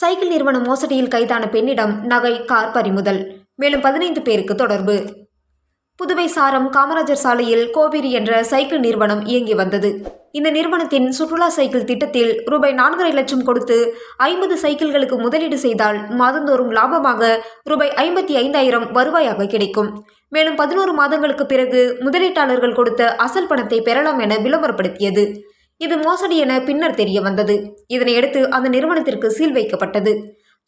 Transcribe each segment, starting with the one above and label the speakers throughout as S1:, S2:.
S1: Cycle நிறுவன மோசடியில் கைதான பெண்ணிடம் நகை கார் பறிமுதல். மேலும் பதினைந்து பேருக்கு தொடர்பு. புதுவை சாரம் காமராஜர் சாலையில் கோபிரி என்ற சைக்கிள் நிறுவனம் இயங்கி வந்தது. இந்த நிறுவனத்தின் சுற்றுலா சைக்கிள் திட்டத்தில் ரூபாய் நான்கரை லட்சம் கொடுத்து ஐம்பது சைக்கிள்களுக்கு முதலீடு செய்தால் மாதந்தோறும் லாபமாக ரூபாய் ஐம்பத்தி ஐந்தாயிரம் வருவாயாக கிடைக்கும். மேலும் பதினோரு மாதங்களுக்கு பிறகு முதலீட்டாளர்கள் கொடுத்த அசல் பணத்தை பெறலாம் என விளம்பரப்படுத்தியது. இது மோசடி என பின்னர் தெரிய வந்தது இதனையடுத்து அந்த நிறுவனத்திற்கு சீல் வைக்கப்பட்டது.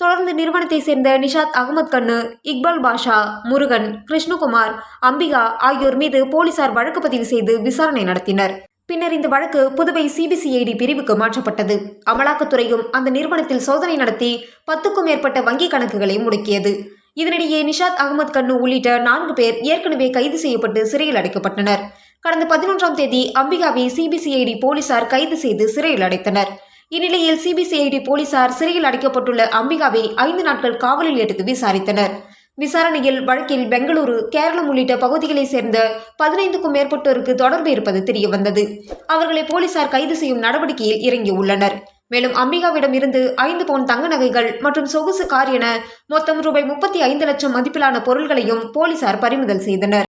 S1: தொடர்ந்து நிறுவனத்தை சேர்ந்த நிஷாத் அகமது கண்ணு இக்பால் பாஷா முருகன் கிருஷ்ணகுமார் அம்பிகா ஆகியோர் மீது போலீசார் வழக்கு பதிவு செய்து விசாரணை நடத்தினர். பின்னர் இந்த வழக்கு புதுவை சிபிசிஐடி பிரிவுக்கு மாற்றப்பட்டது. அமலாக்கத்துறையும் அந்த நிறுவனத்தில் சோதனை நடத்தி பத்துக்கும் மேற்பட்ட வங்கிக் கணக்குகளை முடக்கியது. இதனிடையே நிஷாத் அகமது கண்ணு உள்ளிட்ட நான்கு பேர் ஏற்கனவே கைது செய்யப்பட்டு சிறையில் அடைக்கப்பட்டனர். கடந்த பதினொன்றாம் தேதி அம்பிகாவை சிபிசிஐடி போலீசார் கைது செய்து சிறையில் அடைத்தனர். இந்நிலையில் சிபிசிஐடி போலீசார் சிறையில் அடைக்கப்பட்டுள்ள அம்பிகாவை ஐந்து நாட்கள் காவலில் எடுத்து விசாரித்தனர். விசாரணையில் வழக்கில் பெங்களூரு கேரளம் உள்ளிட்ட பகுதிகளைச் சேர்ந்த பதினைந்துக்கும் மேற்பட்டோருக்கு தொடர்பு இருப்பது தெரியவந்தது. அவர்களை போலீசார் கைது செய்யும் நடவடிக்கையில் இறங்கியுள்ளனர். மேலும் அம்பிகாவிடம் இருந்து ஐந்து பவுன் தங்க நகைகள் மற்றும் சொகுசு கார் என மொத்தம் ரூபாய் முப்பத்தி ஐந்து லட்சம் மதிப்பிலான பொருள்களையும் போலீசார் பறிமுதல் செய்தனர்.